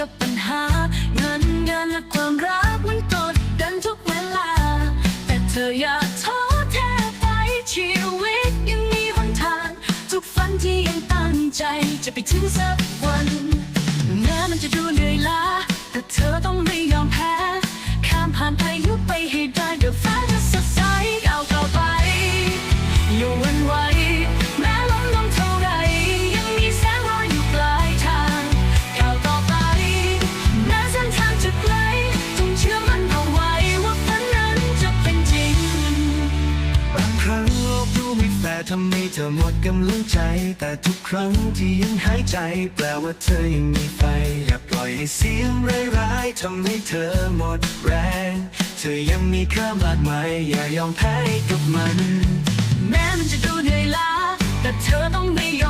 กับปัญหา เงินเงินและความรักมันกดดันทุกเวลา แต่เธออย่าท้อแท้ไปชีวิตยังมีหนทาง ทุกฝันที่ยังตั้งใจจะไปถึงสักวันแม้มันจะดูเหนื่อยล้าแต่เธอต้องไม่ยอมแพ้ ข้ามผ่านพายุไปให้ได้เดี๋ยวฟ้า ทำให้เธอหมดกำลังใจ แต่ทุกครั้งที่ยังหายใจ แปลว่าเธอยังมีไฟ อย่าปล่อยให้เสียงร้ายๆทำให้เธอหมดแรง เธอยังมีค่ามากมายอย่ายอมแพ้กับมัน แม้มันจะดูเหนื่อยล้าแต่เธอต้องไม่ยอม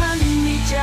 มันในใจ